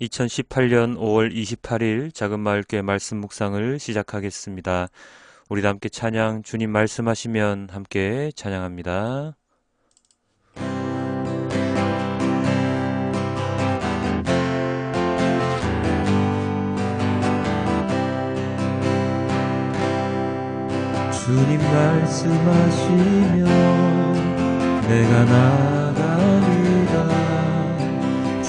2018년 5월 28일 작은 마을교회 말씀 묵상을 시작하겠습니다. 우리 함께 찬양 주님 말씀하시면 함께 찬양합니다. 주님 말씀하시면 내가 나가리라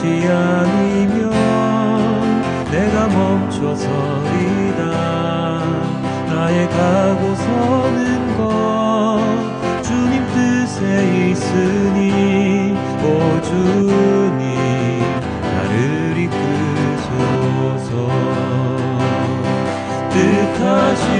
뜻이 아니면 내가 멈춰서리다. 나의 가고 서는 것 주님 뜻에 있으니 오 주님 나를 이끌소서. 뜻하신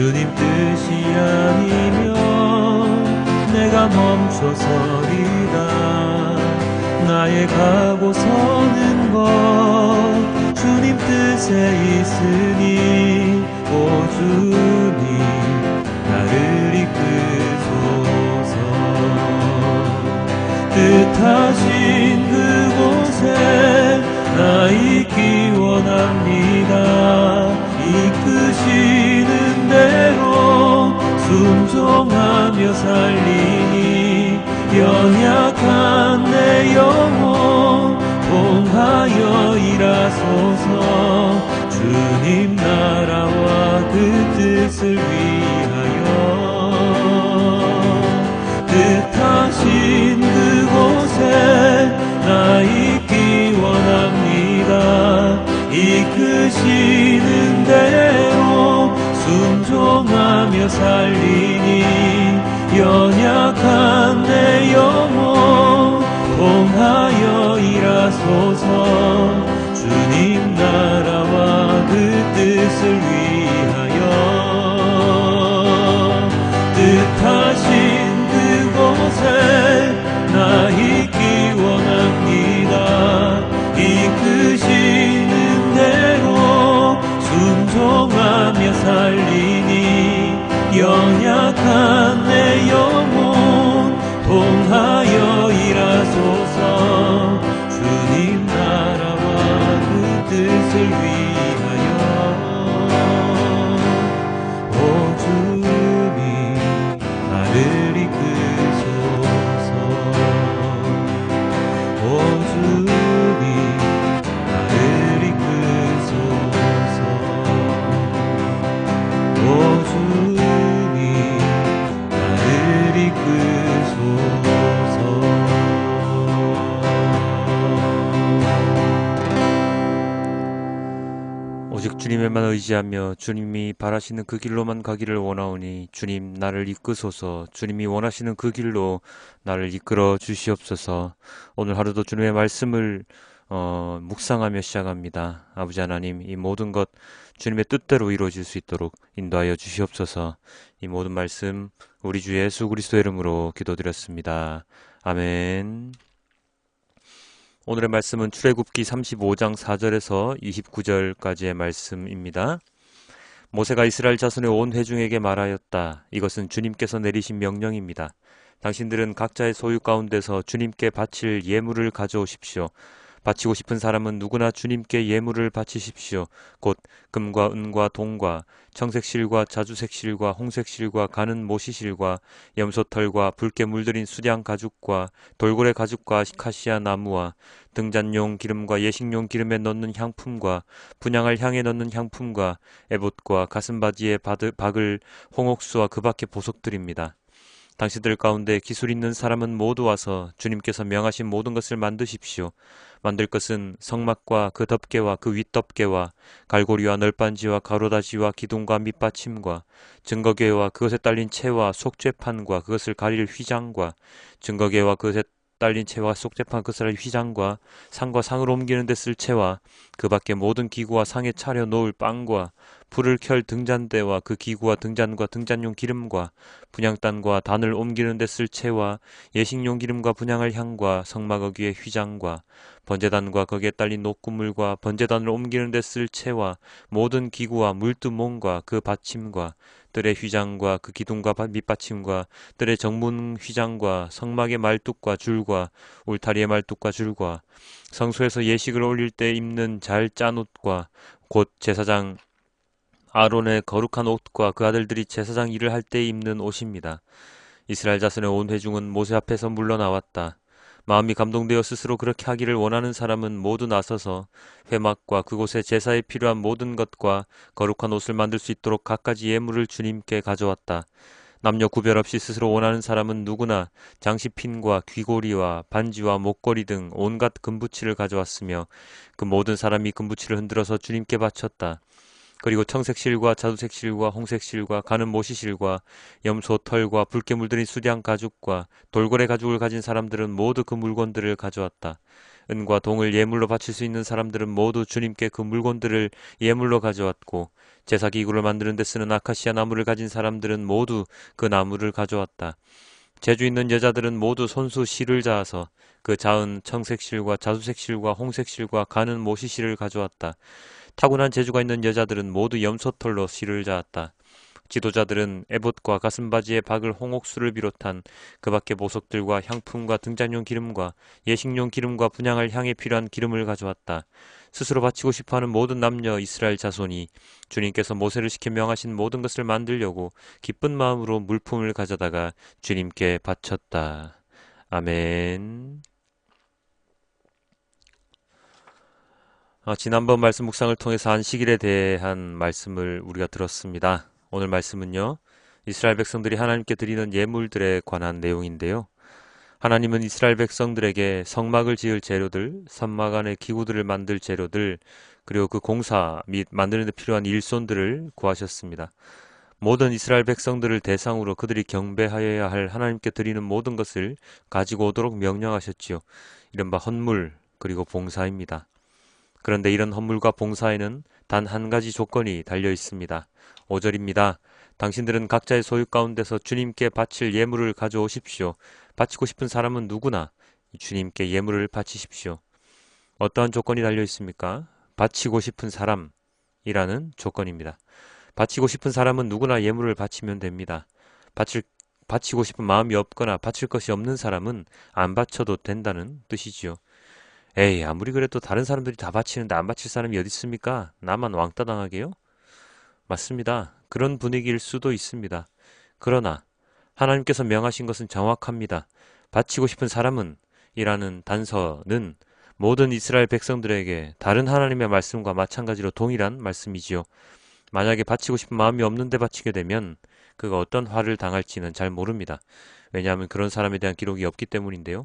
주님 뜻이 아니면 내가 멈춰서리다 나의 가고 서는 것 주님 뜻에 있으니 오 주님 나를 이끌소서. 뜻하신 순종하며 살리니 연약한 내 영혼 봉하여 일하소서. 주님 나라와 그 뜻을 위하 하며 살리니 연약한 내 영혼 봉하여 일하소서. 주님 나라와 그 뜻을 연약한 내 영혼 봉하여 의지하며 주님이 바라시는 그 길로만 가기를 원하오니 주님 나를 이끄소서 주님이 원하시는 그 길로 나를 이끌어 주시옵소서 오늘 하루도 주님의 말씀을 어, 묵상하며 시작합니다. 아버지 하나님, 이 모든 것 주님의 뜻대로 이루어질 수 있도록 인도하여 주시옵소서. 이 모든 말씀 우리 주 예수 그리스도 이름으로 기도드렸습니다. 아멘. 오늘의 말씀은 출애굽기 35장 4절에서 29절까지의 말씀입니다. 모세가 이스라엘 자손의 온 회중에게 말하였다. 이것은 주님께서 내리신 명령입니다. 당신들은 각자의 소유 가운데서 주님께 바칠 예물을 가져오십시오. 바치고 싶은 사람은 누구나 주님께 예물을 바치십시오. 곧 금과 은과 동과 청색실과 자주색실과 홍색실과 가는 모시실과 염소털과 붉게 물들인 수량 가죽과 돌고래 가죽과 카시아 나무와 등잔용 기름과 예식용 기름에 넣는 향품과 분양할 향에 넣는 향품과 에봇과 가슴바지에 박을 홍옥수와 그 밖의 보석들입니다. 당신들 가운데 기술 있는 사람은 모두 와서 주님께서 명하신 모든 것을 만드십시오. 만들 것은 성막과 그 덮개와 그 윗덮개와 갈고리와 널빤지와 가로다지와 기둥과 밑받침과 증거계와 그것에 딸린 채와 속죄판과 그것을 가릴 휘장과 증거계와 그것에 딸린 채와 속재판 그스랄 휘장과 상과 상을 옮기는 데 쓸 채와 그 밖에 모든 기구와 상에 차려 놓을 빵과 불을 켤 등잔대와 그 기구와 등잔과 등잔용 기름과 분향단과 단을 옮기는 데 쓸 채와 예식용 기름과 분향할 향과 성막어귀의 휘장과 번제단과 거기에 딸린 녹구물과 번제단을 옮기는 데 쓸 채와 모든 기구와 물두몽과 그 받침과 뜰의 휘장과 그 기둥과 밑받침과 뜰의 정문 휘장과 성막의 말뚝과 줄과 울타리의 말뚝과 줄과 성소에서 예식을 올릴 때 입는 잘 짠 옷과 곧 제사장 아론의 거룩한 옷과 그 아들들이 제사장 일을 할 때 입는 옷입니다. 이스라엘 자손의 온 회중은 모세 앞에서 물러나왔다. 마음이 감동되어 스스로 그렇게 하기를 원하는 사람은 모두 나서서 회막과 그곳에 제사에 필요한 모든 것과 거룩한 옷을 만들 수 있도록 갖가지 예물을 주님께 가져왔다. 남녀 구별 없이 스스로 원하는 사람은 누구나 장식핀과 귀고리와 반지와 목걸이 등 온갖 금부치를 가져왔으며 그 모든 사람이 금부치를 흔들어서 주님께 바쳤다. 그리고 청색실과 자두색실과 홍색실과 가는 모시실과 염소 털과 붉게 물들인 수량 가죽과 돌고래 가죽을 가진 사람들은 모두 그 물건들을 가져왔다. 은과 동을 예물로 바칠 수 있는 사람들은 모두 주님께 그 물건들을 예물로 가져왔고 제사 기구를 만드는 데 쓰는 아카시아 나무를 가진 사람들은 모두 그 나무를 가져왔다. 재주 있는 여자들은 모두 손수 실을 자아서 그 자은 청색실과 자두색실과 홍색실과 가는 모시실을 가져왔다. 타고난 재주가 있는 여자들은 모두 염소털로 실을 자았다. 지도자들은 에봇과 가슴바지에 박을 홍옥수를 비롯한 그 밖의 보석들과 향품과 등잔용 기름과 예식용 기름과 분양할 향에 필요한 기름을 가져왔다. 스스로 바치고 싶어하는 모든 남녀 이스라엘 자손이 주님께서 모세를 시켜 명하신 모든 것을 만들려고 기쁜 마음으로 물품을 가져다가 주님께 바쳤다. 아멘. 어, 지난번 말씀 묵상을 통해서 안식일에 대한 말씀을 우리가 들었습니다. 오늘 말씀은요. 이스라엘 백성들이 하나님께 드리는 예물들에 관한 내용인데요. 하나님은 이스라엘 백성들에게 성막을 지을 재료들, 선막 안의 기구들을 만들 재료들, 그리고 그 공사 및 만드는 데 필요한 일손들을 구하셨습니다. 모든 이스라엘 백성들을 대상으로 그들이 경배하여야 할 하나님께 드리는 모든 것을 가지고 오도록 명령하셨지요. 이른바 헌물, 그리고 봉사입니다. 그런데 이런 헌물과 봉사에는 단 한 가지 조건이 달려 있습니다. 5절입니다. 당신들은 각자의 소유 가운데서 주님께 바칠 예물을 가져오십시오. 바치고 싶은 사람은 누구나 주님께 예물을 바치십시오. 어떠한 조건이 달려 있습니까? 바치고 싶은 사람이라는 조건입니다. 바치고 싶은 사람은 누구나 예물을 바치면 됩니다. 바칠, 바치고 싶은 마음이 없거나 바칠 것이 없는 사람은 안 바쳐도 된다는 뜻이지요. 에이, 아무리 그래도 다른 사람들이 다 바치는데 안 바칠 사람이 어디 있습니까? 나만 왕따 당하게요? 맞습니다. 그런 분위기일 수도 있습니다. 그러나 하나님께서 명하신 것은 정확합니다. 바치고 싶은 사람은 이라는 단서는 모든 이스라엘 백성들에게 다른 하나님의 말씀과 마찬가지로 동일한 말씀이지요. 만약에 바치고 싶은 마음이 없는데 바치게 되면 그가 어떤 화를 당할지는 잘 모릅니다. 왜냐하면 그런 사람에 대한 기록이 없기 때문인데요.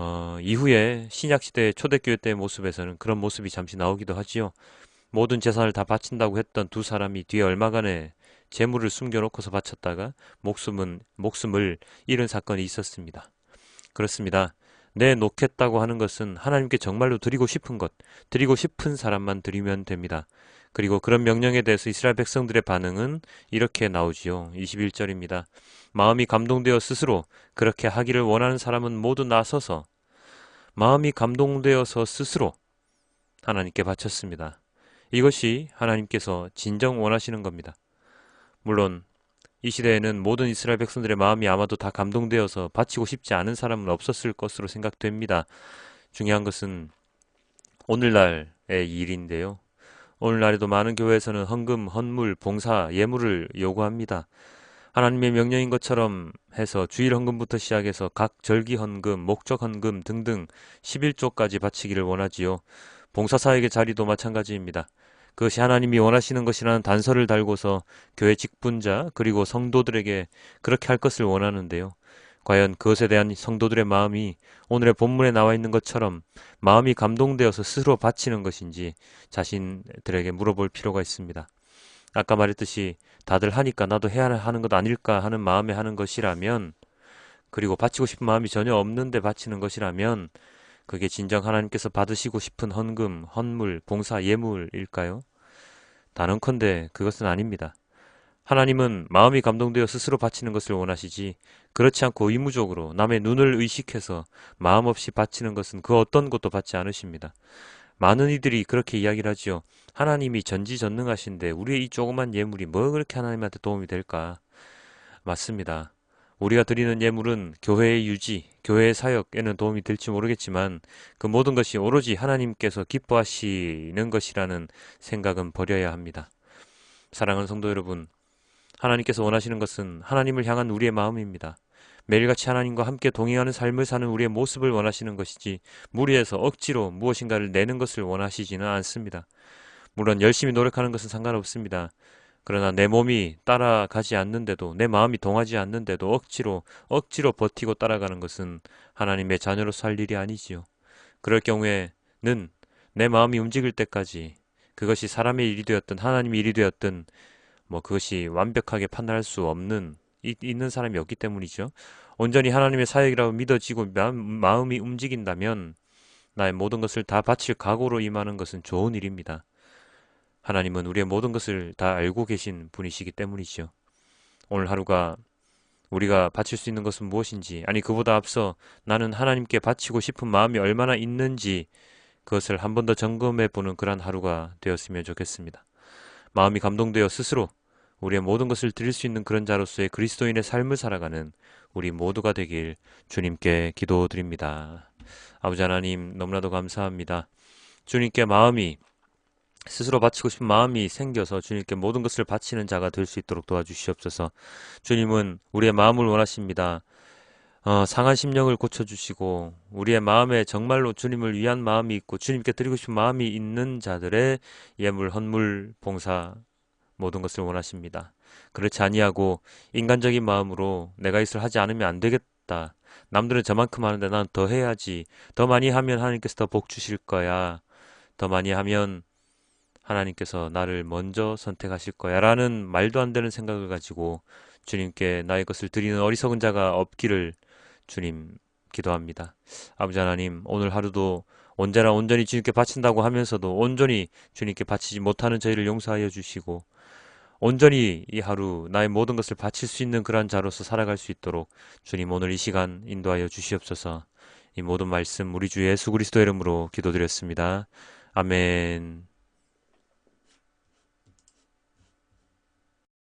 어, 이후에 신약시대 초대교회 때의 모습에서는 그런 모습이 잠시 나오기도 하지요. 모든 재산을 다 바친다고 했던 두 사람이 뒤에 얼마간에 재물을 숨겨놓고서 바쳤다가 목숨은, 목숨을 잃은 사건이 있었습니다. 그렇습니다. 내놓겠다고 하는 것은 하나님께 정말로 드리고 싶은 것, 드리고 싶은 사람만 드리면 됩니다. 그리고 그런 명령에 대해서 이스라엘 백성들의 반응은 이렇게 나오지요. 21절입니다. 마음이 감동되어 스스로 그렇게 하기를 원하는 사람은 모두 나서서 마음이 감동되어서 스스로 하나님께 바쳤습니다. 이것이 하나님께서 진정 원하시는 겁니다. 물론 이 시대에는 모든 이스라엘 백성들의 마음이 아마도 다 감동되어서 바치고 싶지 않은 사람은 없었을 것으로 생각됩니다. 중요한 것은 오늘날의 일인데요. 오늘날에도 많은 교회에서는 헌금, 헌물, 봉사, 예물을 요구합니다. 하나님의 명령인 것처럼 해서 주일 헌금부터 시작해서 각 절기 헌금, 목적 헌금 등등 11조까지 바치기를 원하지요. 봉사사역의 자리도 마찬가지입니다. 그것이 하나님이 원하시는 것이라는 단서를 달고서 교회 직분자 그리고 성도들에게 그렇게 할 것을 원하는데요. 과연 그것에 대한 성도들의 마음이 오늘의 본문에 나와 있는 것처럼 마음이 감동되어서 스스로 바치는 것인지 자신들에게 물어볼 필요가 있습니다. 아까 말했듯이 다들 하니까 나도 해야 하는 것 아닐까 하는 마음에 하는 것이라면 그리고 바치고 싶은 마음이 전혀 없는데 바치는 것이라면 그게 진정 하나님께서 받으시고 싶은 헌금, 헌물, 봉사, 예물일까요? 단언컨대 그것은 아닙니다. 하나님은 마음이 감동되어 스스로 바치는 것을 원하시지 그렇지 않고 의무적으로 남의 눈을 의식해서 마음 없이 바치는 것은 그 어떤 것도 받지 않으십니다. 많은 이들이 그렇게 이야기를 하지요. 하나님이 전지전능하신데 우리의 이 조그만 예물이 뭐 그렇게 하나님한테 도움이 될까? 맞습니다. 우리가 드리는 예물은 교회의 유지, 교회의 사역에는 도움이 될지 모르겠지만 그 모든 것이 오로지 하나님께서 기뻐하시는 것이라는 생각은 버려야 합니다. 사랑하는 성도 여러분, 하나님께서 원하시는 것은 하나님을 향한 우리의 마음입니다. 매일같이 하나님과 함께 동행하는 삶을 사는 우리의 모습을 원하시는 것이지 무리해서 억지로 무엇인가를 내는 것을 원하시지는 않습니다. 물론 열심히 노력하는 것은 상관없습니다. 그러나 내 몸이 따라가지 않는데도 내 마음이 동하지 않는데도 억지로 억지로 버티고 따라가는 것은 하나님의 자녀로서 할 일이 아니지요. 그럴 경우에는 내 마음이 움직일 때까지 그것이 사람의 일이 되었든 하나님의 일이 되었든 뭐 그것이 완벽하게 판단할 수 없는 이, 있는 사람이 없기 때문이죠. 온전히 하나님의 사역이라고 믿어지고 마음, 이 움직인다면 나의 모든 것을 다 바칠 각오로 임하는 것은 좋은 일입니다. 하나님은 우리의 모든 것을 다 알고 계신 분이시기 때문이죠. 오늘 하루가 우리가 바칠 수 있는 것은 무엇인지, 아니, 그보다 앞서 나는 하나님께 바치고 싶은 마음이 얼마나 있는지 그것을 한 번 더 점검해 보는 그러한 하루가 되었으면 좋겠습니다. 마음이 감동되어 스스로 우리의 모든 것을 드릴 수 있는 그런 자로서의 그리스도인의 삶을 살아가는 우리 모두가 되길 주님께 기도드립니다. 아버지 하나님 너무나도 감사합니다. 주님께 마음이 스스로 바치고 싶은 마음이 생겨서 주님께 모든 것을 바치는 자가 될 수 있도록 도와주시옵소서. 주님은 우리의 마음을 원하십니다. 어, 상한 심령을 고쳐주시고 우리의 마음에 정말로 주님을 위한 마음이 있고 주님께 드리고 싶은 마음이 있는 자들의 예물, 헌물, 봉사 모든 것을 원하십니다. 그렇지 아니하고 인간적인 마음으로 내가 이것을 하지 않으면 안 되겠다. 남들은 저만큼 하는데 난 더 해야지. 더 많이 하면 하나님께서 더 복 주실 거야. 더 많이 하면 하나님께서 나를 먼저 선택하실 거야 라는 말도 안 되는 생각을 가지고 주님께 나의 것을 드리는 어리석은 자가 없기를 주님 기도합니다. 아버지 하나님 오늘 하루도 언제나 온전히 주님께 바친다고 하면서도 온전히 주님께 바치지 못하는 저희를 용서하여 주시고 온전히 이 하루 나의 모든 것을 바칠 수 있는 그러한 자로서 살아갈 수 있도록 주님 오늘 이 시간 인도하여 주시옵소서 이 모든 말씀 우리 주 예수 그리스도 이름으로 기도드렸습니다. 아멘